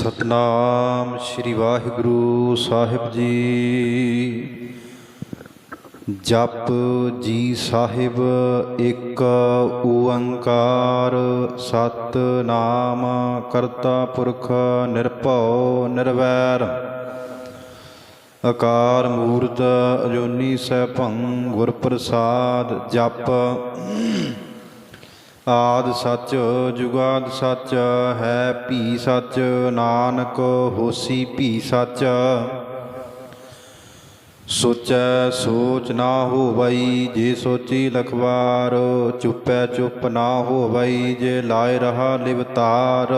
ਸਤਨਾਮ ਸ੍ਰੀ ਵਾਹਿਗੁਰੂ ਸਾਹਿਬ ਜੀ। ਜਪ ਜੀ ਸਾਹਿਬ ਇੱਕ ਓੰਕਾਰ, ਸਤਨਾਮ ਕਰਤਾ ਪੁਰਖ ਨਿਰਭਉ ਨਿਰਵੈਰ। ਅਕਾਰ ਮੂਰਤ ਅਜੋਨੀ ਸੈਭੰ ਗੁਰ ਪ੍ਰਸਾਦ ਜਪ। ਆਦ ਸੱਚ, ਜੁਗਾਦ ਸੱਚ, ਹੈ ਭੀ ਸੱਚ, ਨਾਨਕ ਹੋਸੀ ਭੀ ਸੱਚ। ਸੋਚੈ ਸੋਚ ਨਾ ਹੋਵਈ, ਜੇ ਸੋਚੀ ਲਖਵਾਰ, ਚੁੱਪੈ ਚੁੱਪ ਨਾ ਹੋਵਈ, ਜੇ ਲਾਇ ਰਹਾ ਲਿਵਤਾਰ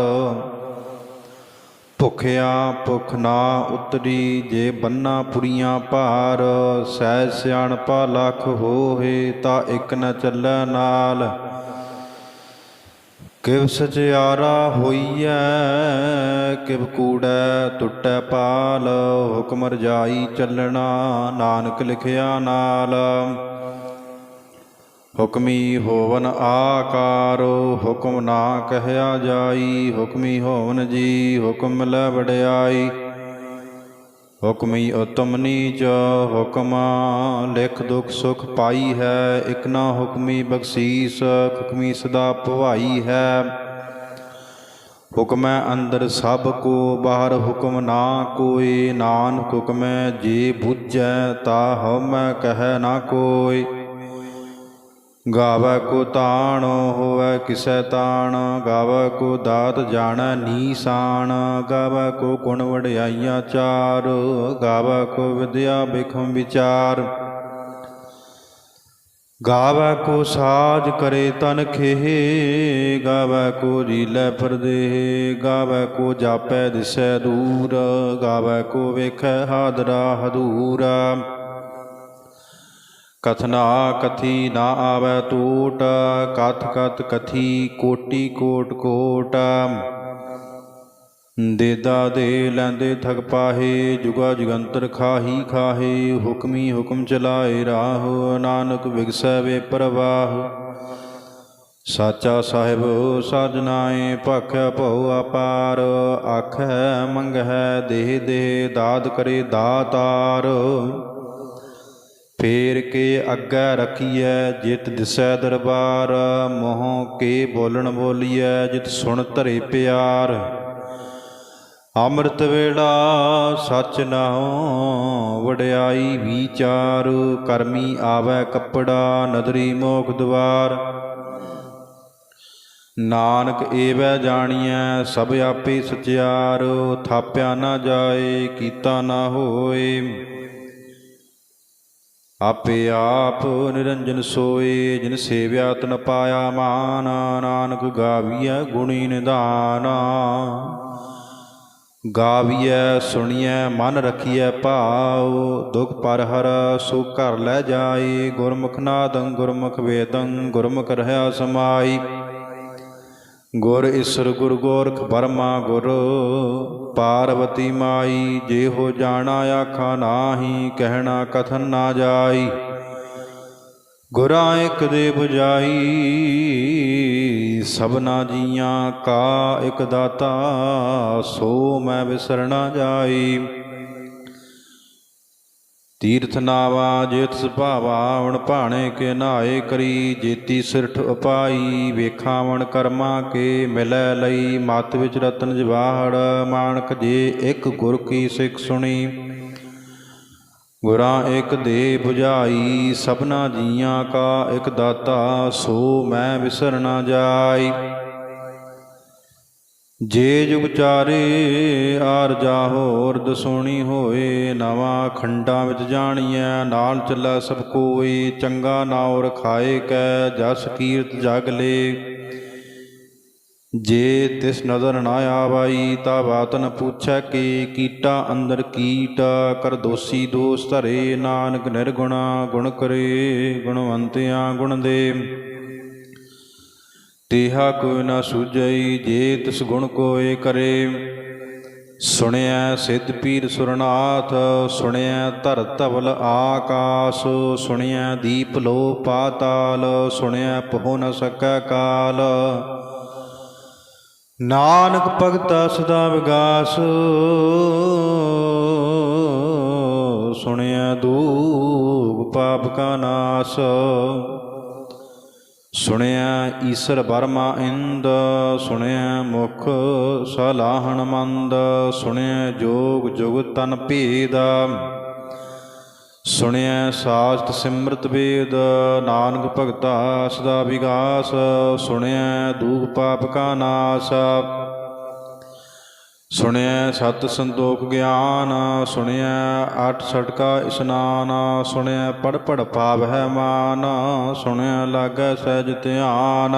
ਭੁਖਿਆ ਭੁਖ ਨਾ ਉਤਰੀ, ਜੇ ਬੰਨਾ ਪੁਰੀਆਂ ਭਾਰ, ਸਹਿ ਸਿਆਣਪਾ ਲੱਖ ਹੋਏ ਤਾਂ ਇਕ ਨ ਚੱਲੈ ਨਾਲ। ਕਿਵ ਸਚਿਆਰਾ ਹੋਈਐ, ਕਿਵ ਕੂੜੈ ਟੁੱਟੈ ਪਾਲ, ਹੁਕਮ ਰਜਾਈ ਚੱਲਣਾ ਨਾਨਕ ਲਿਖਿਆ ਨਾਲ। ਹੁਕਮੀ ਹੋਵਨ ਆਕਾਰ, ਹੁਕਮ ਨਾ ਕਹਿਆ ਜਾਈ, ਹੁਕਮੀ ਹੋਵਨ ਜੀ, ਹੁਕਮ ਲੈ ਵਡਿਆਈ। ਹੁਕਮੀ ਉਤਮ ਨੀਚ ਹੁਕਮ, ਲਿਖ ਦੁਖ ਸੁਖ ਪਾਈ ਹੈ, ਇਕ ਨਾ ਹੁਕਮੀ ਬਖਸ਼ੀਸ, ਹੁਕਮੀ ਸਦਾ ਭਵਾਈ ਹੈ। ਹੁਕਮੈ ਅੰਦਰ ਸਭ ਕੋ, ਬਾਹਰ ਹੁਕਮ ਨਾ ਕੋਈ, ਨਾਨਕ ਹੁਕਮੈ ਜੇ ਬੁੱਝੈ, ਤਾ ਹਉਮੈ ਕਹਿ ਨਾ ਕੋਈ। ਗਾਵੈ ਕੋ ਤਾਣ, ਹੋਵੈ ਕਿਸੈ ਤਾਣ, ਗਾਵੈ ਕੋ ਦਾਤ ਜਾਣੈ ਨੀਸਾਨ ਗਾਵੈ ਕੋ ਗੁਣ ਵਡਿਆਈਆਂ ਚਾਰ, ਗਾਵੈ ਕੋ ਵਿਦਿਆ ਬਿਖਮ ਵਿਚਾਰ। ਗਾਵੈ ਕੋ ਸਾਜ ਕਰੇ ਤਨ ਖੇਹ, ਗਾਵੈ ਕੋ ਰੀਲੇ ਪਰਦੇ ਗਾਵੈ ਕੋ ਜਾਪੈ ਦਿਸੈ ਦੂਰ, ਗਾਵੈ ਕੋ ਵੇਖੈ ਹਾਦਰਾ ਹਦੂਰਾ। ਕਥਨਾ ਕਥੀ ਨਾ ਆਵੈ ਟੂਟ ਕਥ ਕਥ ਕਥੀ ਕੋਟੀ ਕੋਟ ਕੋਟ। ਦੇਦਾ ਦੇ ਲੈਂਦੇ ਥਗ ਪਾਹੇ, ਜੁਗਾ ਜੁਗੰਤਰ ਖਾਹੀ ਖਾਹੇ, ਹੁਕਮੀ ਹੁਕਮ ਚਲਾਏ ਰਾਹ, ਨਾਨਕ ਵਿਗਸੈ ਵੇ ਪ੍ਰਵਾਹ। ਸਾਚਾ ਸਾਹਿਬ ਸਾਜਨਾਏ ਭਖਿਆ ਭਉ ਅਪਾਰ ਆਖੈ ਮੰਗਹਿ ਦੇਹ ਦੇਹ, ਦਾਦ ਕਰੇ ਦਾਤਾਰ। ਫੇਰ ਕੇ ਅੱਗੇ ਰਖੀਐ, ਜਿਤ ਦਿਸੈ ਦਰਬਾਰ, ਮੋਹ ਕੇ ਬੋਲਣ ਬੋਲੀਐ, ਜਿਤ ਸੁਣ ਧਰੇ ਪਿਆਰ। ਅੰਮ੍ਰਿਤ ਵੇਲਾ ਸਚ ਨਾਉ, ਵਡਿਆਈ ਵਿਚਾਰ, ਕਰਮੀ ਆਵੈ ਕੱਪੜਾ, ਨਦਰੀ ਮੋਖ ਦਵਾਰ। ਨਾਨਕ ਏਵੈ ਜਾਣੀਐ, ਸਭ ਆਪੇ ਸਚਿਆਰ, ਥਾਪਿਆ ਨਾ ਜਾਏ, ਕੀਤਾ ਨਾ ਹੋਏ। ਆਪੇ ਆਪ ਨਿਰੰਜਨ ਸੋਏ, ਜਿਨ ਸੇਵਿਆ ਤਨ ਪਾਇਆ ਮਾਨ, ਨਾਨਕ ਗਾਵੀਐ ਗੁਣੀ ਨਿਦਾਨ। ਗਾਵੀਐ, ਸੁਣੀਐ, ਮਨ ਰਖੀਐ ਭਾਉ, ਦੁਖ ਪਰ ਹਰ ਸੋ ਘਰ ਲੈ ਜਾਏ, ਗੁਰਮੁਖ ਨਾਦੰ ਗੁਰਮੁਖ ਵੇਦੰ, ਗੁਰਮੁਖ ਰਹਾ ਸਮਾਈ। ਗੁਰ ਈਸਰ ਗੁਰ ਗੋਰਖ ਬਰਮਾ ਗੁਰ, ਪਾਰਵਤੀ ਮਾਈ ਜੇ ਹੋ ਜਾਣਾ ਆਖਾ ਨਾਹੀ, ਕਹਿਣਾ ਕਥਨ ਨਾ ਜਾਈ। ਗੁਰਾਂ ਇੱਕ ਦੇ 부ਜਾਈ ਸਭਨਾ ਜੀਆਂ ਕਾ ਇਕ ਦਾਤਾ, ਸੋ ਮੈਂ ਵਿਸਰਣਾ ਜਾਈ। ਤੀਰਥ ਨਾਵਾ ਜੇਤ ਸੁਭਾਵਾ ਵਣ ਭਾਣੇ ਕੇ ਨਾਏ ਕਰੀ ਜੇਤੀ ਸਿਰਠ ਉਪਾਈ, ਵੇਖਾਵਣ ਕਰਮਾ ਕੇ ਮਿਲੈ ਲਈ, ਮਤ ਵਿੱਚ ਰਤਨ ਜਵਾਹੜ ਮਾਨਕ ਜੇ ਇੱਕ ਗੁਰ ਕੀ ਸਿੱਖ ਸੁਣੀ। ਗੁਰਾਂ ਇੱਕ ਦੇ 부ਝਾਈ ਸਭਨਾ ਜੀਆਂ ਕਾ ਇੱਕ ਦਾਤਾ, ਸੋ ਮੈਂ ਵਿਸਰ ਨਾ ਜਾਈ। ਜੇ ਜੁਗ ਚਾਰੇ ਆਰ ਜਾ ਹੋਰ ਦਸੋਣੀ ਹੋਏ, ਨਵਾਂ ਖੰਡਾਂ ਵਿੱਚ ਜਾਣੀਐ, ਨਾਲ ਚੱਲੈ ਸਭ ਕੋਈ ਚੰਗਾ ਨਾਉ ਰਖਾਏ ਕੈ, ਜਸ ਕੀਰਤ ਜਗ ਲੇ। ਜੇ ਤਿਸ ਨਦਰ ਨਾ ਆਵਾਈ ਤਾ ਬਾਤ ਨ ਪੁੱਛੈ ਕਿ ਕੀਟਾ ਅੰਦਰ ਕੀਟ, ਕਰ ਦੋਸੀ ਦੋਸ ਧਰੇ, ਨਾਨਕ ਨਿਰਗੁਣਾ ਗੁਣ ਕਰੇ, ਗੁਣਵੰਤਿਆਂ ਗੁਣ ਦੇ। ਤੇਹਾ ਕੋਈ ਨਾ ਸੁਝਈ ਜੇ ਤਿਸ ਗੁਣ ਕੋਏ ਕਰੇ। ਸੁਣਿਆ ਸਿੱਧ ਪੀਰ ਸੁਰਨਾਥ ਸੁਣਿਆ ਧਰ ਧਵਲ ਆਕਾਸ ਸੁਣਿਆ ਦੀਪ ਲੋ ਪਾਤਾਲ ਸੁਣਿਆ ਪਹੁ ਨ ਸਕੈ ਕਾਲ। ਨਾਨਕ ਭਗਤਾ ਸਦਾ ਵਿਗਾਸ ਸੁਣਿਆ ਦੂਖ ਪਾਪ ਕਾ ਨਾਸ। ਸੁਣਿਆ ਈਸਰ ਬਰਮਾ ਇੰਦ, ਸੁਣਿਆ ਮੁਖ ਸਲਾਹਣ ਮੰਦ, ਸੁਣਿਆ ਜੋਗ ਜੁਗ ਤਨ ਭੇਦ, ਸੁਣਿਆ ਸਾਸਤ ਸਿਮਰਤ ਵੇਦ, ਨਾਨਕ ਭਗਤਾ ਸਦਾ ਵਿਗਾਸ, ਸੁਣਿਆ ਦੂਖ ਪਾਪ ਕਾ ਨਾਸ। ਸੁਣਿਆ ਸਤ ਸੰਤੋਖ ਗਿਆਨ ਸੁਣਿਆ ਅਠ ਛਟਕਾ ਇਸਨਾਨ ਸੁਣਿਆ ਪੜ ਪੜ ਪਾਵ ਹੈ ਮਾਨ ਸੁਣਿਆ ਲਾਗੈ ਸਹਿਜ ਧਿਆਨ।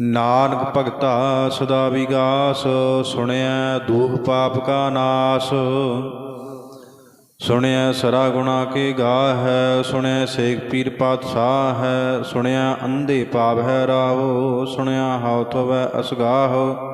ਨਾਨਕ ਭਗਤਾ ਸਦਾ ਵਿਗਾਸ ਸੁਣਿਆ ਦੂਖ ਪਾਪ ਕਾ ਨਾਸ। ਸੁਣਿਆ ਸਰਾ ਗੁਣਾ ਕੇ ਗਾ ਹੈ ਸੁਣਿਆ ਸੇਖ ਪੀਰ ਪਾਤਸ਼ਾਹ ਹੈ ਸੁਣਿਆ ਅੰਧੇ ਪਾਪ ਹੈ ਰਾਹੋ ਸੁਣਿਆ ਹਉ ਤਵੈ ਅਸਗਾਹੋ।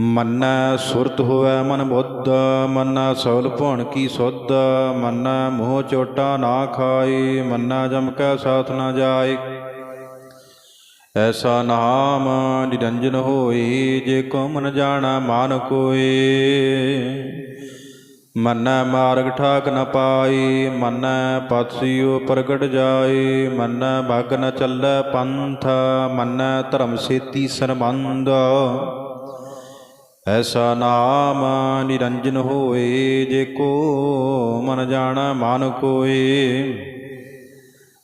ਮੰਨੈ ਸੁਰਤ ਹੋਵੇ ਮਨ ਬੁੱਧ, ਮੰਨੈ ਸੌਲ ਭਉਣ ਕੀ ਸੁਧ, ਮੰਨੈ ਮੋਹ ਚੋਟਾ ਨਾ ਖਾਏ, ਮੰਨੈ ਜਮ ਕੈ ਸਾਥ ਨਾ ਜਾਏ। ਐਸਾ ਨਾਮ ਨਿਰੰਜਨ ਹੋਏ, ਜੇ ਕੋ ਮਨ ਜਾਣਾ ਮਾਨ ਕੋਏ। ਮੰਨੈ ਮਾਰਗ ਠਾਕ ਨ ਪਾਈ ਮੰਨੈ ਪਤਸਿਓ ਪ੍ਰਗਟ ਜਾਏ, ਮੰਨੈ ਭਗ ਨ ਚੱਲੈ ਪੰਥ, ਮੰਨੈ ਧਰਮ ਸੇਤੀ ਸਰਬੰਧ। ਐਸਾ ਨਾਮ ਨਿਰੰਜਨ ਹੋਏ ਜੇ ਕੋ ਮਨ ਜਾਣਾ ਮਨ ਕੋਏ।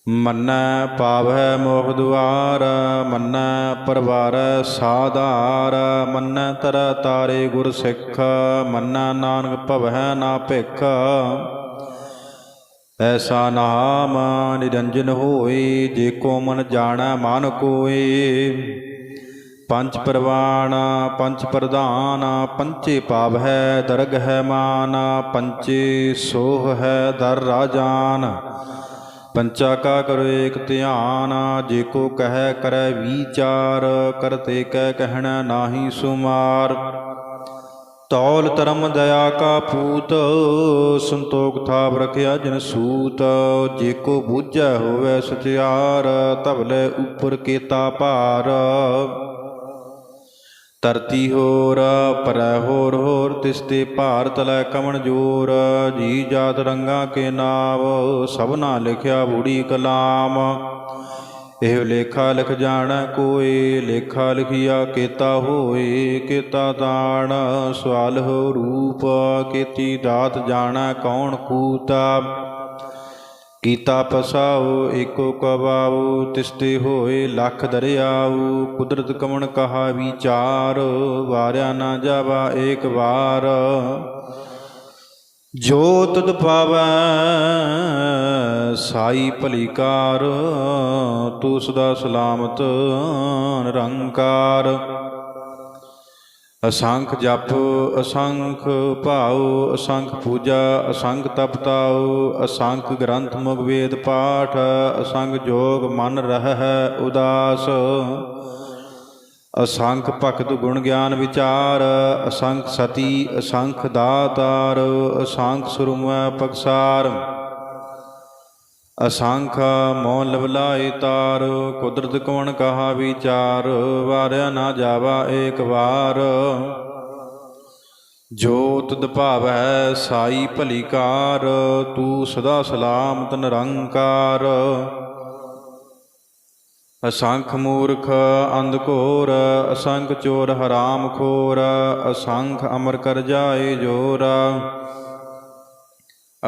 ਮੰਨੈ ਪਾਵੈ ਮੋਖ ਦੁਆਰ, ਮੰਨੈ ਪਰਵਾਰ ਸਾਧਾਰ, ਮੰਨੈ ਤਰ ਤਾਰੇ ਗੁਰ ਸਿੱਖ, ਮੰਨੈ ਨਾਨਕ ਭਵੈ ਨਾ ਭਿਖ। ਐਸਾ ਨਾਮ ਨਿਰੰਜਨ ਹੋਏ ਜੇ ਕੋ ਮਨ ਜਾਣਾ ਮਨ ਕੋਏ। ਪੰਜ ਪ੍ਰਵਾਨ ਪੰਜ ਪ੍ਰਧਾਨ ਪੰਚੇ ਪਾਵ ਹੈ, ਦਰਗ ਹੈ ਮਾਨ ਪੰਚੇ ਸੋਹ ਹੈ, ਦਰ ਰਾਜਾਨ। ਪੰਚਾ ਕਾ ਕਰੋ ਏਕ ਧਿਆਨ, ਜੇ ਕੋ ਕਹੈ ਕਰੈ ਵਿਚਾਰ ਕਰਤੇ ਕਹਿ ਕਹਿਣਾ ਨਾਹੀ ਸੁਮਾਰ। ਤੌਲ ਧਰਮ ਦਇਆ ਕਾ ਪੂਤ ਸੰਤੋਖ ਥਾਪ ਰਖਿਆ ਜਨ ਸੂਤ। ਜੇ ਕੋ ਬੂਝੈ ਹੋਵੇ ਸਚਿਆਰ ਤਵਲੇ ਉਪਰ ਕੇਤਾ ਭਾਰ। ਧਰਤੀ ਹੋਰ ਪਰੈ ਹੋਰ ਹੋਰ ਤਿਸ ਤੇ ਭਾਰਤ ਲੈ ਕਮਣ ਜੋਰ। ਜੀ ਜਾਤ ਰੰਗਾ ਕੇ ਨਾਮ ਸਭਨਾ ਲਿਖਿਆ ਬੂੜੀ ਕਲਾਮ। ਇਹ ਲੇਖਾ ਲਿਖ ਜਾਣੈ ਕੋਈ ਲੇਖਾ ਲਿਖਿਆ ਕੀਤਾ ਹੋਏ, ਕੀਤਾ ਦਾਣ। ਸਵਾਲ ਹੋ ਰੂਪ, ਕੀਤੀ ਦਾਤ ਜਾਣੈ ਕੌਣ ਕੂਤਾ। ਕੀਤਾ ਫਸਾਓ, ਏਕੋ ਕਵਾਓ, ਤਿਸਤੇ ਹੋਏ ਲੱਖ ਦਰਿਆਉ ਕੁਦਰਤ ਕਮਣ ਕਹਾ ਵਿਚਾਰ, ਵਾਰਿਆ ਨਾ ਜਾਵਾ ਏਕ ਵਾਰ। ਜੋ ਤਦ ਪਾਵੈ, ਸਾਈ ਭਲੀਕਾਰ, ਤੂੰ ਸਦਾ ਸਲਾਮਤ, ਨਿਰੰਕਾਰ। ਅਸੰਖ ਜਪ, ਅਸੰਖ ਭਾਉ, ਅਸੰਖ ਪੂਜਾ, ਅਸੰਖ ਤਪਤਾਉ ਅਸੰਖ ਗ੍ਰੰਥ ਮੁਗ ਵੇਦ ਪਾਠ, ਅਸੰਖ ਜੋਗ ਮਨ ਰਹਿ ਉਦਾਸ। ਅਸੰਖ ਭਗਤ ਗੁਣ ਗਿਆਨ ਵਿਚਾਰ, ਅਸੰਖ ਸਤੀ, ਅਸੰਖ ਦਾਤਾਰ, ਅਸੰਖ ਸੁਰਮੈ ਪਕਸਾਰ ਅਸੰਖ ਮੋਹ ਲਵਲਾਏ ਤਾਰ, ਕੁਦਰਤ ਕਵਣ ਕਹਾ ਵਿਚਾਰ, ਵਾਰਿਆ ਨਾ ਜਾਵਾ ਏਕ ਵਾਰ। ਜੋਤ ਤੁਧ ਭਾਵੈ ਸਾਈ ਭਲੀਕਾਰ ਤੂੰ ਸਦਾ ਸਲਾਮਤ ਨਿਰੰਕਾਰ। ਅਸੰਖ ਮੂਰਖ ਅੰਧ ਘੋਰ, ਅਸੰਖ ਚੋਰ ਹਰਾਮ ਖੋਰ, ਅਸੰਖ ਅਮਰ ਕਰ ਜਾਏ ਜੋਰ।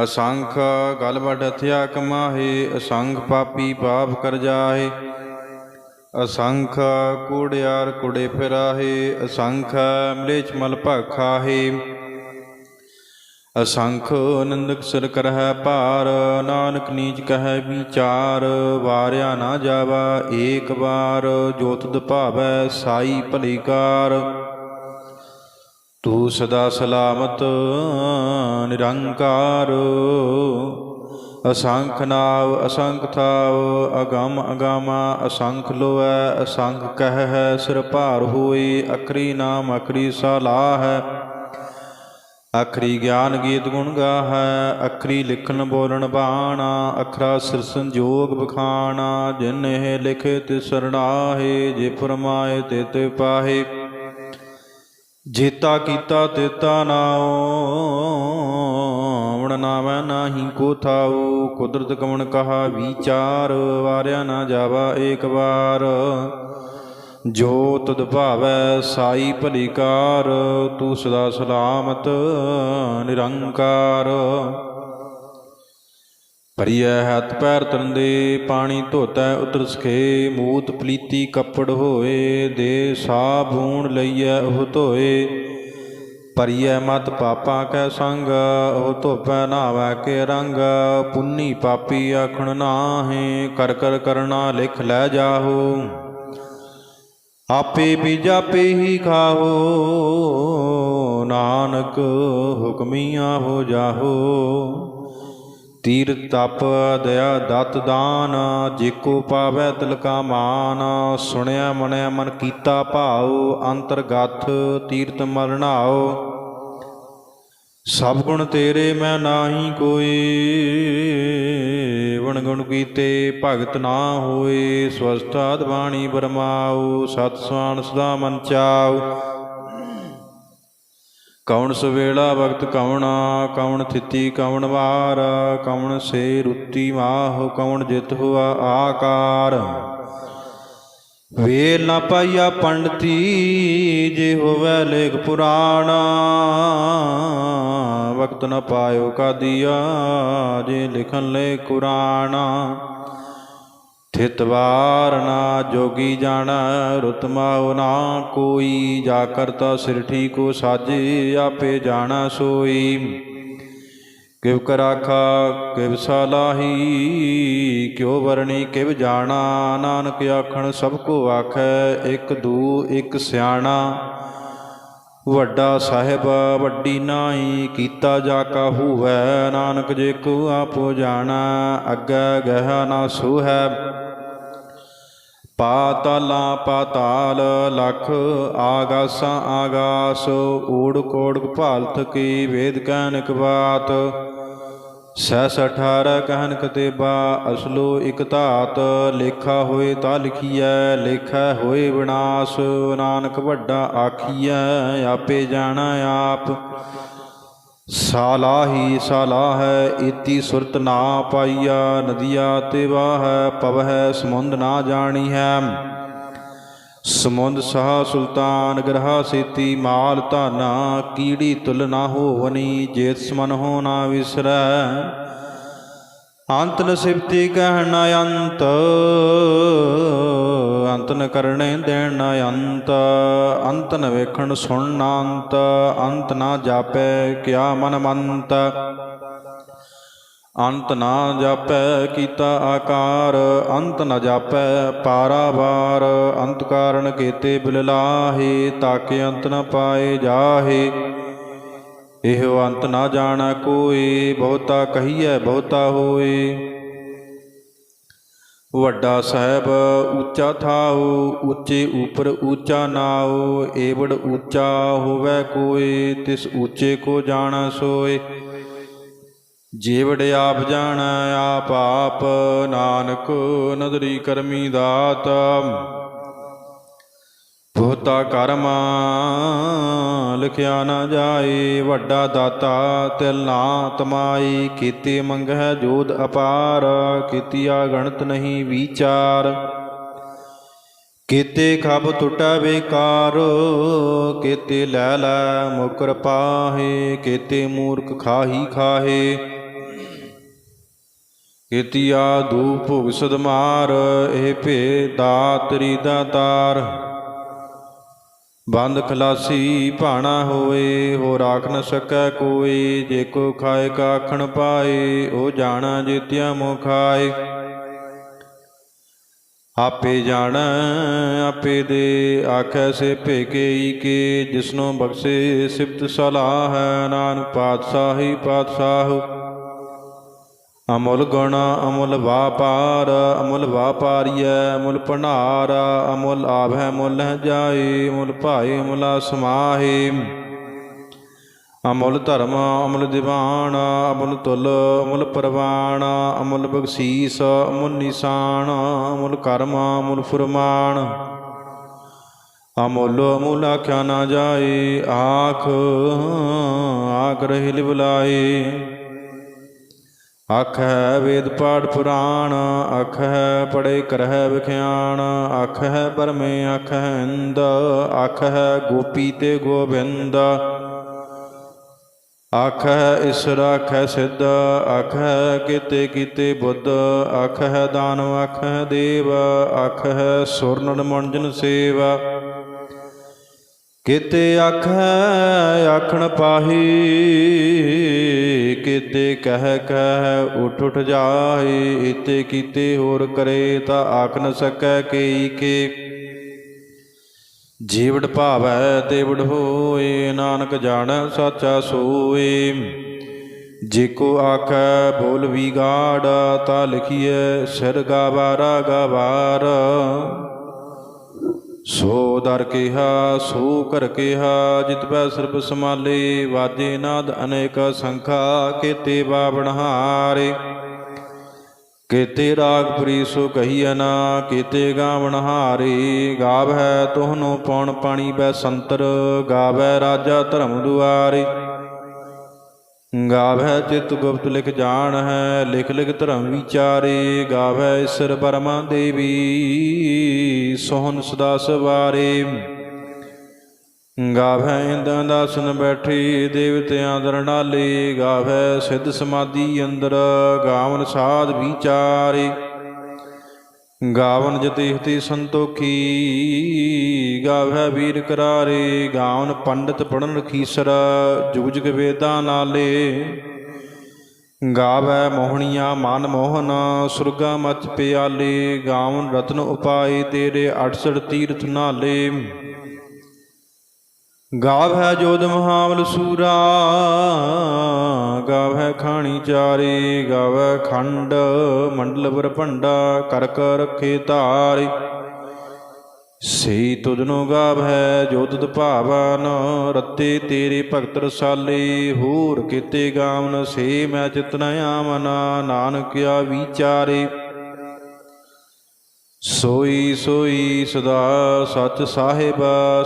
ਅਸੰਖ ਗਲ ਵੱਡ ਹਥਿਆ ਕਮਾਹੇ ਅਸੰਖ ਪਾਪੀ ਪਾਪ ਕਰ ਜਾਏ ਅਸੰਖ ਕੂੜਿਆਰ ਕੁੜੇ ਫਿਰਾਹੇ, ਅਸੰਖ ਮਲੇਚ ਮਲ ਭਾਖਾਹੇ। ਅਸੰਖ ਨੰਦਕ ਸਿਰ ਕਰਹਿ ਭਾਰ, ਨਾਨਕ ਨੀਚ ਕਹੈ ਵਿਚਾਰ। ਵਾਰਿਆ ਨਾ ਜਾਵਾ ਏਕ ਵਾਰ, ਜੋਤ ਤੁਧ ਭਾਵੈ ਸਾਈ ਭਲੀਕਾਰ ਤੂੰ ਸਦਾ ਸਲਾਮਤ, ਨਿਰੰਕਾਰ। ਅਸੰਖ ਨਾਵ, ਅਸੰਖ ਥਾਵ, ਅਗੰਮ ਅਗਾਮਾ, ਅਸੰਖ ਲੋਐ, ਅਸੰਖ ਕਹਿ ਹੈ ਸਿਰ ਭਾਰ ਹੋਈ, ਅਖਰੀ ਨਾਮ, ਅਖਰੀ ਸਲਾਹ। ਹੈ ਅਖਰੀ ਗਿਆਨ ਗੀਤ ਗੁਣ ਗਾਹੈ, ਅਖਰੀ ਲਿਖਣ ਬੋਲਣ ਬਾਣਾ, ਅਖਰਾ ਸਿਰ ਸੰਜੋਗ ਬਖਾਣਾ, ਜਿਨ ਇਹ ਲਿਖੇ ਤੇ ਸਰਣਾਹੇ ਜੇ ਫਰਮਾਏ ਤੇ ਤੇ ਪਾਹੇ। ਜੇਤਾ ਕੀਤਾ ਤੇਤਾ ਨਾਉ ਵਣ ਨਾਵੈ ਨਾਹੀ ਕੋ ਥਾਉ, ਕੁਦਰਤ ਕਵਣ ਕਹਾ ਵਿਚਾਰ, ਵਾਰਿਆ ਨਾ ਜਾਵਾ ਏਕ ਵਾਰ। ਜੋ ਤਦ ਭਾਵੈ ਸਾਈ ਭਲੀਕਾਰ, ਤੂੰ ਸਦਾ ਸਲਾਮਤ ਨਿਰੰਕਾਰ। ਭਰੀਐ ਹੱਥ ਪੈਰ ਤਰੰਦੇ, ਪਾਣੀ ਧੋਤੈ ਉਤਰ ਸਖੇ, ਮੂਤ ਪਲੀਤੀ ਕੱਪੜ ਹੋਏ, ਦੇ ਸਾਬੂਣ ਲਈਐ ਉਹ ਧੋਏ। ਭਰੀਐ ਮਤ ਪਾਪਾਂ ਕੈ ਸੰਗ, ਉਹ ਧੋਪੈ ਨਾਵੈ ਕੇ ਰੰਗ, ਪੁੰਨੀ ਪਾਪੀ ਆਖਣ ਨਾਹੇ, ਕਰ ਕਰ ਕਰਨਾ ਲਿਖ ਲੈ ਜਾਹੋ। ਆਪੇ ਵੀ ਜਾਪੇ ਹੀ ਖਾਓ ਨਾਨਕ ਹੁਕਮੀਆਂ ਹੋ ਜਾਹੋ। ਤੀਰ ਤਪ ਦਇਆ ਦਤ ਦਾਨ ਜੇਕੋ ਪਾਵੈ ਤਿਲਕਾ ਮਾਨ, ਸੁਣਿਆ ਮਣਿਆ ਮਨ ਕੀਤਾ ਭਾਉ, ਅੰਤਰਗਤ ਤੀਰਤ ਮਰਨਾਓ ਸਭ ਗੁਣ ਤੇਰੇ ਮੈਂ ਨਾਹੀ ਕੋਈ ਵਣ ਗੁਣ ਕੀਤੇ ਭਗਤ ਨਾ ਹੋਏ ਸਵਸਥਾਦ ਬਾਣੀ ਬਰਮਾਉ, ਸਤ ਸਵਾਨ ਸਦਾ ਮਨ ਚਾਉ। ਕੌਣ ਸਵੇਲਾ ਵਕਤ ਕਵਣਾ ਕੌਣ ਥਿਤੀ ਕੌਣ ਵਾਰ ਕੌਣ ਸੇ ਰੁੱਤੀ ਮਾਹ ਕੌਣ ਜਿਤ ਹੁਆ ਆਕਾਰ। ਵੇਲ ਨਾ ਪਾਈਆ ਪੰਡਤੀ, ਜੇ ਹੋਵੇ ਲੇਖ ਪੁਰਾਣਾ। ਵਕਤ ਨਾ ਪਾਇਓ ਕਾਦੀਆ, ਜੇ ਲਿਖਣ ਲੈ ਕੁਰਾਨਾ ਥਿਤ ਵਾਰ ਨਾ ਜੋਗੀ ਜਾਣੈ ਰੁਤਮਾਉ ਨਾ ਕੋਈ, ਜਾ ਕਰਤਾ ਸਿਰਠੀ ਕੋ ਸਾਜੇ, ਆਪੇ ਜਾਣਾ ਸੋਈ। ਕਿਵ ਕਰਾਖਾ ਕਿਵ ਸਲਾਹੀ ਕਿਉ ਵਰਣੀ ਕਿਵ ਜਾਣਾ, ਨਾਨਕ ਆਖਣ ਸਭ ਕੋ ਆਖੈ, ਇੱਕ ਦੂ, ਇੱਕ ਸਿਆਣਾ। ਵੱਡਾ ਸਾਹਿਬ, ਵੱਡੀ ਨਾਈ ਕੀਤਾ ਜਾ ਕਾ ਹੋਵੈ, ਨਾਨਕ ਜੇ ਕੋ ਆਪੋ ਜਾਣਾ, ਅੱਗੇ ਗਹਿ ਨਾ ਸੋਹੈ। ਪਾਤਾਲਾਂ ਪਾਤਾਲ ਲਖ ਆਗਾਸਾਂ ਆਗਾਸ ਊੜ ਕੋੜ ਭਾਲਤ ਕੀ ਵੇਦ ਕਹਿਨਕ ਬਾਤ। ਸੈਸ ਅਠਾਰਹ ਤੇ ਬਾ ਅਸਲੋ ਇਕ ਧਾਤ, ਲੇਖਾ ਹੋਏ ਤਾ ਲਿਖੀਐ, ਲੇਖਾ ਹੋਏ ਵਿਨਾਸ਼, ਨਾਨਕ ਵੱਡਾ ਆਖੀਐ, ਆਪੇ ਜਾਣਾ ਆਪ। ਸਾਲਾਹੀ ਸਾਲਾਹੈ ਇਤੀ ਸੁਰਤ ਨਾ ਪਾਈਆ, ਨਦੀਆ ਤੇ ਵਾਹੈ, ਪਵਹਿ, ਸਮੁੰਦ ਨਾ ਜਾਣੀ ਹੈ ਸਮੁੰਦ ਸਹਾ ਸੁਲਤਾਨ ਗ੍ਰਹਾ ਸੇਤੀ, ਮਾਲ ਧਾਨਾ ਕੀੜੀ ਤੁਲ ਨਾ ਹੋਵਨੀ, ਜੇਤ ਸਮਨ ਹੋ ਨਾ ਵਿਸਰੈ। ਅੰਤ ਨ ਸਿਫਤੀ ਅੰਤ। ਅੰਤ ਨ ਕਰਣੇ ਦੇਣ ਨ ਅੰਤ ਅੰਤ ਨ ਵੇਖਣ ਸੁਣ ਨ ਅੰਤ ਅੰਤ ਨਾ ਜਾਪੈ ਕਿਆ ਮਨ ਮੰਤ। ਅੰਤ ਨਾ ਜਾਪੈ ਕੀਤਾ ਆਕਾਰ, ਅੰਤ ਨਾ ਜਾਪੈ ਪਾਰਾਵਾਰ ਅੰਤ ਕਾਰਨ ਕੀਤੇ ਬਿਲਲਾਹੇ ਤਾਕੇ ਅੰਤ ਨ ਪਾਏ ਜਾਹੇ। ਇਹੋ ਅੰਤ ਨਾ ਜਾਣਾ ਕੋਈ, ਬਹੁਤਾ ਕਹੀਐ ਬਹੁਤਾ ਹੋਏ। ਵੱਡਾ ਸਾਹਿਬ ਉੱਚਾ ਥਾਉ, ਉੱਚੇ ਉਪਰ ਉੱਚਾ ਨਾਉ, ਏਵੜ ਉੱਚਾ ਹੋਵੇ ਕੋਈ, ਤਿਸ ਉੱਚੇ ਕੋ ਜਾਣਾ ਸੋਏ। ਜੀਵੜ ਆਪ ਜਾਣਾ, ਆਪ ਆਪ ਨਾਨਕ ਨਦਰੀ ਕਰਮੀ ਦਾਤ। ਬਹੁਤਾ ਕਰਮ, ਲਿਖਿਆ ਨਾ ਜਾਏ, ਵੱਡਾ ਦਾਤਾ ਤਿਲ ਨਾ ਤਮਾਈ, ਕੀਤੇ ਮੰਗਹਿ ਜੋਦ ਅਪਾਰ, ਕੀਤੀਆ ਗਣਤ ਨਹੀਂ ਵਿਚਾਰ। ਕੀਤੇ ਖਬ ਟੁਟਾ ਬੇਕਾਰ, ਕੀਤੇ ਲੈ ਲੈ ਮੁਕਰ ਪਾਹੇ, ਕੀਤੇ ਮੂਰਖ ਖਾਹੀ ਖਾਹੇ। ਕੀਤੀਆ ਦੂ ਭੁਗ ਸਦਮਾਰ, ਇਹ ਭੇ ਦਾਤਰੀ ਦਾਤਾਰ। ਬੰਦ ਖਲਾਸੀ ਭਾਣਾ ਹੋਏ ਹੋ ਰਾਖ ਨ ਸਕੈ ਕੋਈ, ਜੇ ਕੋ ਖਾਏ ਕਾਖਣ ਪਾਏ, ਉਹ ਜਾਣਾ ਜੀਤਿਆ ਮੋ ਖਾਏ ਆਪੇ ਜਾਣ, ਆਪੇ ਦੇ, ਆਖੈ ਸੇ ਭੇਕੇ ਕੇ, ਜਿਸਨੂੰ ਬਖਸ਼ੇ ਸਿਫਤ ਸਲਾਹ ਹੈ, ਨਾਨਕ ਪਾਤਸ਼ਾਹੀ ਪਾਤਸ਼ਾਹ। ਅਮੁੱਲ ਗੁਣ, ਅਮੁੱਲ ਵਾਪਾਰ, ਅਮੁੱਲ ਵਾਪਾਰੀਐ, ਅਮੁੱਲ ਭੰਡਾਰ, ਅਮੁੱਲ ਆਭੈ ਮੁੱਲ ਜਾਏ ਮੁੱਲ ਭਾਏ ਮੁਲਾ ਸਮਾਹੇ। ਅਮੁੱਲ ਧਰਮ, ਅਮੁੱਲ ਦੀਵਾਨ, ਅਮੁੱਲ ਤੁਲ, ਅਮੁੱਲ ਪ੍ਰਵਾਨ, ਅਮੁੱਲ ਬਖਸ਼ੀਸ, ਅਮੁੱਲ ਨਿਸ਼ਾਨ, ਅਮੁੱਲ ਕਰਮ, ਅਮੁੱਲ ਫੁਰਮਾਨ। ਅਮੁੱਲ ਅਮੁੱਲ ਆਖਿਆ ਨਾ ਜਾਏ, ਆਖ ਆਖ ਰਹਿ ਲਿਵਲਾਏ। ਅੱਖ ਹੈ ਵੇਦ ਪਾਠ ਪੁਰਾਣ ਅੱਖ ਹੈ ਪੜੇ ਕਰਹਿ ਵਿਖਿਆਣ ਅੱਖ ਹੈ ਪਰਮੇ ਅੱਖ ਹੈ ਇੰਦ ਅੱਖ ਹੈ ਗੋਪੀ ਤੇ ਗੋਬਿੰਦ ਅੱਖ ਹੈ ਈਸ਼ਰ ਅੱਖ ਹੈ ਸਿੱਧ ਅੱਖ ਹੈ ਕੀਤੇ ਕੀਤੇ ਬੁੱਧ ਅੱਖ ਹੈ ਦਾਨਵ ਅੱਖ ਹੈ ਦੇਵ ਅੱਖ ਹੈ ਸੁਰ ਸੇਵਾ ਕਿਤੇ ਅੱਖ ਆਖਣ ਪਾਹੀ, ਕਿਤੇ ਕਹਿ ਕਹਿ ਉਠ ਉਠ ਜਾਏ ਇਤੇ ਕੀਤੇ ਹੋਰ ਕਰੇ ਤਾਂ ਆਖ ਨ ਸਕੈ ਕੇਈ ਕੇ। ਜੀਵੜ ਭਾਵੈ ਤੇ ਵਡ ਹੋਏ, ਨਾਨਕ ਜਾਣੈ ਸਾਚਾ ਸੋਏ। ਜੇ ਕੋ ਆਖੈ, ਬੋਲ ਵੀ ਗਾੜ ਤਾ ਲਿਖੀਐ, ਸਿਰ ਗਾਵਾਰਾ ਗਵਾਰ। ਸੋ ਦਰ ਕਿਹਾ, ਸੋ ਕਰ ਕਿਹਾ, ਜਿਤ ਪੈ ਸਰਬ ਸਮਾਲੇ ਵਾਜੇ ਨਾਦ ਅਨੇਕ ਸੰਖਾ, ਕੀਤੇ ਬਾਵਣਹਾਰੇ ਕੀਤੇ ਰਾਗ ਪ੍ਰੀ ਸੋ ਕਹੀਐ ਨਾ, ਕੀਤੇ ਗਾਵਣ ਹਾਰੇ। ਗਾਵੈ ਤੋਹਨੋ ਪੌਣ ਪਾਣੀ ਬੈ ਸੰਤਰ ਗਾਵੈ ਰਾਜਾ ਧਰਮ ਦੁਆਰੇ। ਗਾਵੈ ਚਿਤ ਗੁਪਤ ਲਿਖ ਜਾਣ ਹੈ ਲਿਖ ਲਿਖ ਧਰਮ ਵਿਚਾਰੇ ਗਾਵੈ ਈਸ਼ਰ ਬਰਮਾ ਦੇਵੀ, ਸੋਹਨ ਸਦਾ ਸਵਾਰੇ। ਗਾਵੈ ਇੰਦਾਂ ਦਾਸਨ ਬੈਠੀ, ਦੇਵਤਿਆਂ ਦਰਨਾਲੇ ਗਾਵੈ ਸਿੱਧ ਸਮਾਧੀ ਅੰਦਰ, ਗਾਵਨ ਸਾਧ ਵਿਚਾਰੇ। ਗਾਵਨ ਜਤੇਹਤੀ ਸੰਤੋਖੀ ਗਾਵੈ ਵੀਰ ਕਰਾਰੇ, ਗਾਵਨ ਪੰਡਤ ਪੜਨ ਰਖੀਸਰ ਜੁਗ ਵੇਦਾਂ ਨਾਲੇ। ਗਾਵੈ ਮੋਹਣੀਆਂ ਮਨ ਮੋਹਨ, ਸੁਰਗਾ ਮਚ ਪਿਆਲੇ, ਗਾਵਨ ਰਤਨ ਉਪਾਏ ਤੇਰੇ 68 ਤੀਰਥ ਨਾਲੇ। ਗਾਵੈ ਜੋਦ ਮਹਾਵਲ ਸੂਰਾ, ਗਾਵ ਹੈ ਖਾਣੀ ਚਾਰੇ, ਗਾਵੈ ਖੰਡ ਮੰਡਲ ਬਰਭੰਡਾ ਕਰ ਕਰ ਰਖੇ ਧਾਰੇ। ਸੇ ਤੁਧਨੋ ਗਾਵੈ ਜੋ ਤੁਧ ਭਾਵਨ ਰੱਤੇ ਤੇਰੇ ਭਗਤ ਰਸਾਲੇ, ਹੋਰ ਕੀਤੇ ਗਾਵਨ ਸੇ ਮੈਂ ਚਿਤਨ ਆਮਨ ਨਾਨਕਿਆ ਵਿਚਾਰੇ। ਸੋਈ ਸੋਈ ਸਦਾ ਸਚ ਸਾਹਿਬ,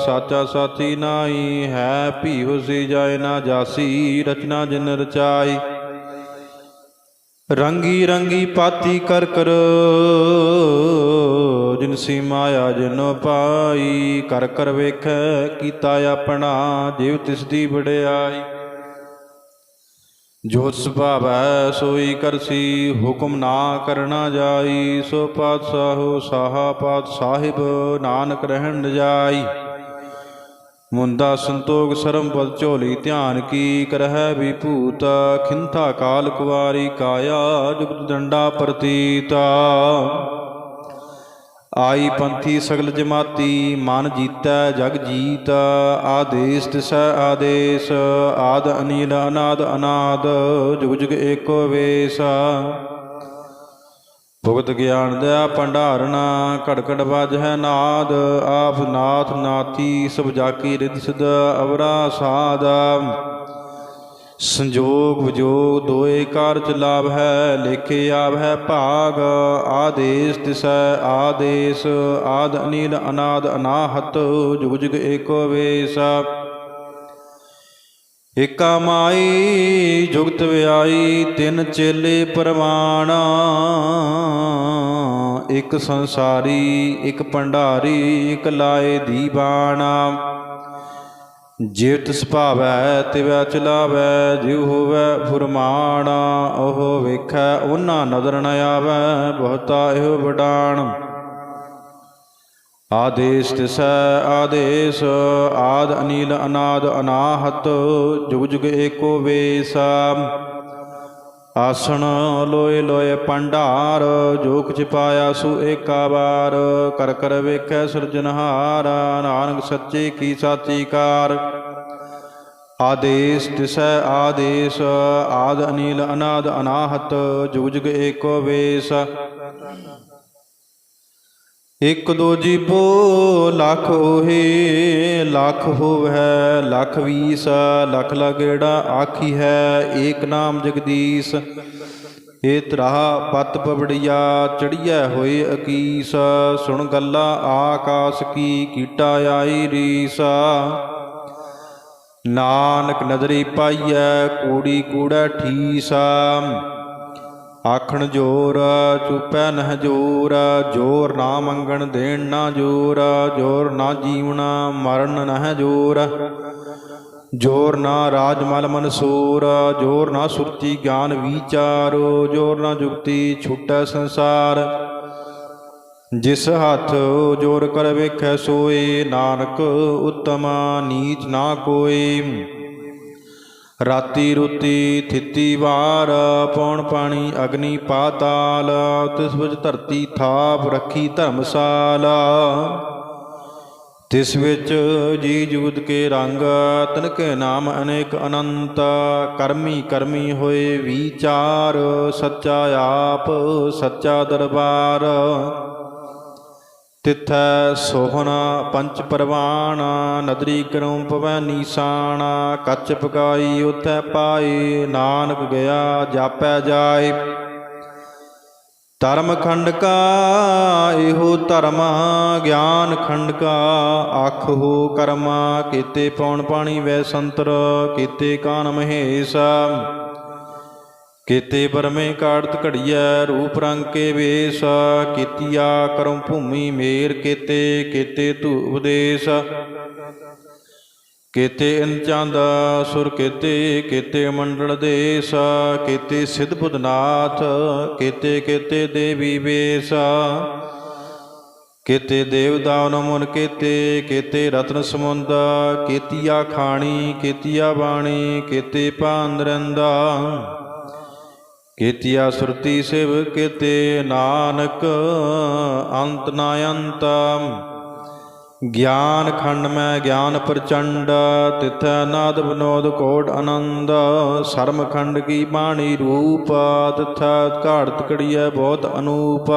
ਸਾਚਾ ਸਾਚੀ ਨਾਈ ਹੈ ਭੀ ਹੁਸੀ ਜਾਏ ਨਾ ਜਾਸੀ, ਰਚਨਾ ਜਿਨ ਰਚਾਈ। ਰੰਗੀ ਰੰਗੀ ਪਾਤੀ ਕਰ ਕਰ, ਜਿਨ ਸੀ ਮਾਇਆ ਜਿਨੋ ਪਾਈ, ਕਰ ਕਰ ਵੇਖੈ ਕੀਤਾ ਆਪਣਾ, ਜਿਵ ਤਿਸ ਦੀ ਵਡਿਆਈ। ਜੋ ਸੁਭਾਵੈ ਸੋਈ ਕਰਸੀ, ਹੁਕਮ ਨਾ ਕਰਨਾ ਜਾਈ, ਸੋ ਪਾਤਸ਼ਾਹੋ ਸਾਹਾ ਪਾਤ ਸਾਹਿਬ, ਨਾਨਕ ਰਹਿਣ ਜਾਈ। ਮੁੰਦਾ ਸੰਤੋਖ ਸਰਮ ਪਦ ਝੋਲੀ ਧਿਆਨ ਕੀ ਕਰਹਿ ਵਿਭੂਤ, ਖਿੰਥਾ ਕਾਲ ਕੁਵਾਰੀ ਕਾਇਆ, ਜੁਗਤ ਡੰਡਾ ਪ੍ਰਤੀਤਾ। ਆਈ ਪੰਥੀ ਸਗਲ ਜਮਾਤੀ, ਮਨ ਜੀਤੈ, ਜਗ ਜੀਤ, ਆਦੇਸ ਤਿਸੈ ਆਦੇਸ, ਆਦ ਅਨੀਲ, ਅਨਾਦ ਅਨਾਦ, ਜੁਗ ਜੁਗ ਏਕੋ ਵੇਸ। ਭੁਗਤ ਗਿਆਨ ਦਇਆ ਭੰਡਾਰਣਾ ਘੜ ਘੜ ਵੱਜ ਹੈ ਨਾਦ, ਆਪ ਨਾਥ ਨਾਥੀ, ਸਭ ਜਾਕੀ ਰਿਧ ਸਿਧ ਅਵਰਾ ਸਾਧ ਸੰਜੋਗ ਵਿਜੋਗ ਦੋਏ ਕਾਰਜ ਲਾਭ ਹੈ, ਲੇਖੇ ਆਵ ਹੈ, ਭਾਗ ਆਦੇਸ ਦਿਸ਼ੈ ਆਦੇਸ, ਆਦ ਅਨੀਲ ਅਨਾਦ ਅਨਾਹਤ, ਜੁਗ ਜੁਗ ਏਕੋ ਵੇਸ। ਏਕਾ ਮਾਈ, ਜੁਗਤ ਵਿਆਈ, ਤਿੰਨ ਚੇਲੇ ਪਰਵਾਣਾ। ਇੱਕ ਸੰਸਾਰੀ, ਇੱਕ ਭੰਡਾਰੀ, ਇੱਕ ਲਾਏ ਦੀਵਾਨਾ ਜਿਵ ਤਿਸ ਭਾਵੈ ਤਿਵੈ ਚਲਾਵੈ, ਜਿਉ ਹੋਵੈ ਫੁਰਮਾਣਾ ਉਹ ਵੇਖੈ, ਉਹਨਾਂ ਨਦਰ ਨ ਆਵੈ, ਬਹੁਤਾ ਇਹੋ ਵਡਾਣ। ਆਦੇਸ ਤਿਸੈ ਆਦੇਸ, ਆਦ ਅਨੀਲ ਅਨਾਦ ਅਨਾਹਤ, ਜੁਗ ਜੁਗ ਏਕੋ ਵੇਸਾ। ਆਸਣ ਲੋਏ ਲੋਏ ਪੰਡਾਰ ਜੋ ਕੁਛ ਪਾਇਆ ਸੋ ਏਕਾ ਵਾਰ। ਕਰ ਕਰ ਵੇਖੈ ਸਿਰਜਨਹਾਰ ਨਾਨਕ ਸੱਚੇ ਕੀ ਸਾਚੀ ਕਾਰ ਆਦੇਸ ਤਿਸੈ ਆਦੇਸ, ਆਦ ਅਨੀਲ ਅਨਾਦ ਅਨਾਹਤ, ਜੁਗ ਜੁਗ ਏਕੋ ਵੇਸ। ਇਕ ਦੋ ਜੀਬੋ ਲੱਖ ਹੋਏ ਲੱਖ ਹੋਵੈ ਲੱਖ ਵੀਸ, ਲੱਖ ਲਗੇੜਾ ਆਖੀ ਹੈ ਏਕ ਨਾਮ ਜਗਦੀਸ਼। ਏ ਤਰਾਹ ਪਤ ਪਵੜਿਆ, ਚੜੀਐ ਹੋਏ ਅਕੀਸ। ਸੁਣ ਗੱਲਾ ਆਕਾਸ ਕੀ, ਕੀਟਾ ਆਈ ਰੀਸਾ। ਨਾਨਕ ਨਦਰੀ ਪਾਈਐ, ਕੂੜੀ ਕੂੜਾ ਠੀਸਾ। ਆਖਣ ਜੋਰ, ਚੁਪੈ ਨਹ ਜੋਰ ਜੋਰ ਨਾ ਮੰਗਣ ਦੇਣ ਨਾ ਜੋਰ ਜੋਰ ਨਾ ਜੀਵਣਾ ਮਰਨ ਨਹ ਜੋਰ। ਜੋਰ ਨਾ ਰਾਜ ਰਾਜਮਲ ਮਨਸੂਰ, ਜੋਰ ਨਾ ਸੁਰਤੀ ਗਿਆਨ ਵਿਚਾਰੋ, ਜੋਰ ਨਾ ਜੁਗਤੀ ਛੁਟੈ ਸੰਸਾਰ। ਜਿਸ ਹੱਥ ਜੋਰ ਕਰ ਵੇਖੈ ਸੋਏ, ਨਾਨਕ ਉਤਮ ਨੀਚ ਨਾ ਕੋਈ ਰਾਤੀ ਰੁਤੀ ਥਿੱਤੀ ਵਾਰ, ਪੌਣ ਪਾਣੀ ਅਗਨੀ ਪਾਤਾਲ, ਤਿਸ ਵਿੱਚ ਧਰਤੀ ਥਾਪ ਰੱਖੀ ਧਰਮਸ਼ਾਲ। ਤਿਸ ਵਿੱਚ ਜੀ ਜੁਗਤ ਕੇ ਰੰਗ, ਤਨਕੇ ਨਾਮ ਅਨੇਕ ਅਨੰਤ, ਕਰਮੀ ਕਰਮੀ ਹੋਏ ਵਿਚਾਰ, ਸੱਚਾ ਆਪ, ਸੱਚਾ ਦਰਬਾਰ। ਤਿਥੈ ਸੋਹਣਾ ਪੰਚ ਪਰਵਾਨ ਨਦਰੀ ਕਰਉ ਪਵੈ ਨੀਸਾਨ ਕੱਚ ਪਕਾਈ ਉਥੈ ਪਾਈ ਨਾਨਕ ਗਿਆ ਜਾਪੈ ਜਾਏ। ਧਰਮ ਖੰਡ ਕਾ, ਇਹੋ ਧਰਮ, ਗਿਆਨ ਖੰਡ ਕਾ, ਆਖ ਹੋ ਕਰਮਾ, ਕੀਤੇ ਪੌਣ ਪਾਣੀ ਵੈ ਸੰਤਰ, ਕੀਤੇ ਕਾਨ ਮਹੇਸ਼। ਕੀਤੇ ਬਰਮੇ ਕਾੜਤ ਘੜੀਐ, ਰੂਪ ਰੰਗ ਕੇ ਵੇਸ, ਕੀਤੀਆ ਕਰਮ ਭੂਮੀ ਮੇਰ, ਕੀਤੇ ਕੀਤੇ ਧੂ ਉਪਦੇਸ਼। ਕੀਤੇ ਇੰਚੰਦ ਸੁਰ ਕੀਤੇ ਕੀਤੇ ਮੰਡਲ ਦੇਸ, ਕੀਤੇ ਸਿਧ ਬੁਧਨਾਥ, ਕੀਤੇ ਕੀਤੇ ਦੇਵੀ ਵੇਸ। ਕੀਤੇ ਦੇਵ ਦਾਵਨ ਮਨ ਕੀਤੇ ਕੀਤੇ ਰਤਨ ਸਮੁੰਦ, ਕੀਤੀਆ ਖਾਣੀ, ਕੀਤੀਆ ਬਾਣੀ, ਕੀਤੇ ਪਾਂਦਰੰਦਾ ਕੀਤੀਆ ਸੁਰਤੀ ਸਿਵ ਕੀਤੇ ਨਾਨਕ ਅੰਤ ਨਾ ਅੰਤ ਗਿਆਨ ਖੰਡ ਮੈਂ ਗਿਆਨ ਪ੍ਰਚੰਡ, ਤਿਥੈ ਨਾਦ ਬਨੋਦ ਕੋਟ ਆਨੰਦ। ਸਰਮ ਖੰਡ ਕੀ ਬਾਣੀ ਰੂਪ, ਤਿਥੈ ਘਾੜਤ ਕੜੀਐ ਬਹੁਤ ਅਨੂਪ।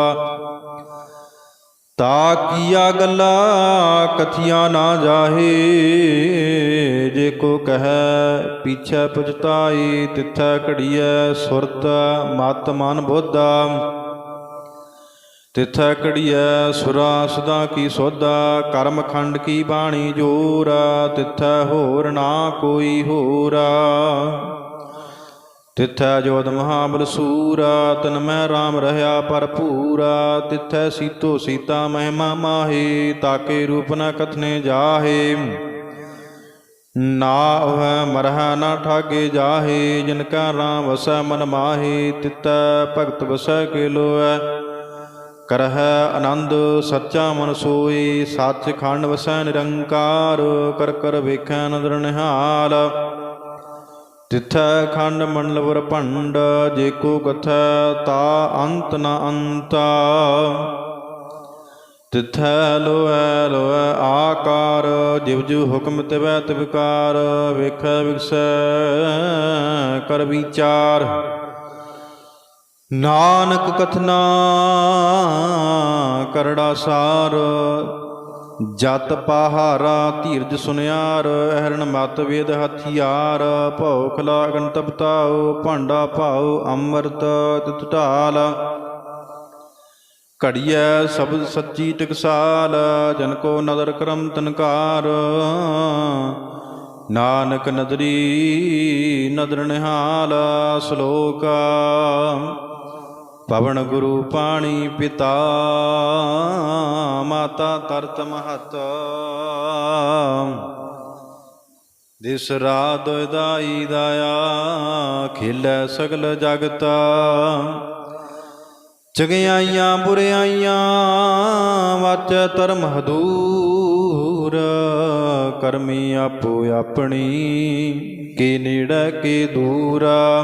ਤਾ ਕੀਆ ਗੱਲਾ ਕਥੀਆਂ ਨਾ ਜਾਹੇ, ਜੇ ਕੋ ਕਹੈ ਪੀਛੈ ਪਛਤਾਈ ਤਿਥੈ ਘੜੀਐ ਸੁਰਤ ਮਤ ਮਨ ਬੋਧਾ। ਤਿਥੈ ਘੜੀਐ ਸੁਰਾ ਸਦਾ ਕੀ ਸੋਧਾ, ਕਰਮ ਖੰਡ ਕੀ ਬਾਣੀ ਜੋਰ, ਤਿਥੈ ਹੋਰ ਨਾ ਕੋਈ ਹੋਰਾ। ਤਿਥੈ ਜੋਤ ਮਹਾਬਲ ਸੂਰਾ, ਤਨ ਮੈਂ RAM ਰਹਾ ਭਰਪੂਰਾ ਤਿਥੈ ਸੀਤੋ ਸੀਤਾ ਮਹਿਮਾ ਮਾਹੀ, ਤਾਕੇ ਰੂਪ ਨ ਕਥਨੇ ਜਾਹੇ। ਨਾ ਉਹ ਮਰਹ ਨਾ ਠਾਗੇ ਜਾਹੇ, ਜਿਨ ਕਾ ਰਾਮ ਵਸੈ ਮਨ ਮਾਹੀ ਤਿਤੈ ਭਗਤ ਵਸੈ ਕੇ ਲੋਐ। ਕਰਹਿ ਆਨੰਦ ਸੱਚਾ ਮਨ ਸੋਈ ਸੱਚ ਖੰਡ ਵਸੈ ਨਿਰੰਕਾਰ, ਕਰ ਕਰ ਵੇਖੈ ਨਦਰ ਨਿਹਾਲ। ਤਿਥੈ ਖੰਡ ਮੰਡਲਵਰ ਭੰਡ, ਜੇ ਕੋ ਕਥੈ ਤਾ ਅੰਤ ਨ ਅੰਤਾ। ਤਿਥੈ ਲੋਐ ਲੋਐ ਆਕਾਰ, ਜਿਵ ਜੂ ਹੁਕਮ ਤਿਵੈ ਤਿਵਕਾਰ ਵੇਖੈ ਵਿਖਸੈ ਕਰ ਵਿਚਾਰ। ਨਾਨਕ ਕਥਨਾ ਕਰੜਾ ਸਾਰ ਜਤ ਪਹਾਰਾ ਧੀਰਜ ਸੁਨਿਆਰ, ਅਹਰਣ ਮਤ ਵੇਦ ਹਥਿਆਰ ਭਉ ਖਲਾ ਅਗਨ ਤਪਤਾਉ ਭਾਂਡਾ ਭਾਉ ਅੰਮ੍ਰਿਤ ਤਿਤ ਢਾਲ। ਘੜੀਐ ਸਬਦ ਸੱਚੀ ਟਕਸਾਲ, ਜਨ ਕੋ ਨਦਰ ਕਰਮ ਤਨਕਾਰ। ਨਾਨਕ ਨਦਰੀ ਨਦਰ ਨਿਹਾਲ, ਸ਼ਲੋਕਾ ਪਵਨ ਗੁਰੂ ਪਾਣੀ ਪਿਤਾ, ਮਾਤਾ ਤਰਤ ਮਹਤ। ਦਿਸ ਰਾਤ ਦਾਈ ਦਾਇਆ ਖਿਲੈ ਸਗਲ ਜਗਤ। ਚਗਿਆਈਆਂ ਬੁਰਿਆਈਆਂ ਵਾਚੈ ਧਰਮ ਹਦੂਰ। ਕਰਮੀ ਆਪੋ ਆਪਣੀ, ਕੀ ਨੇੜੇ ਕੀ ਦੂਰਾ।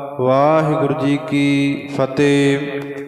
ਵਾਹਿਗੁਰੂ ਜੀ ਕੀ ਫਤਿਹ।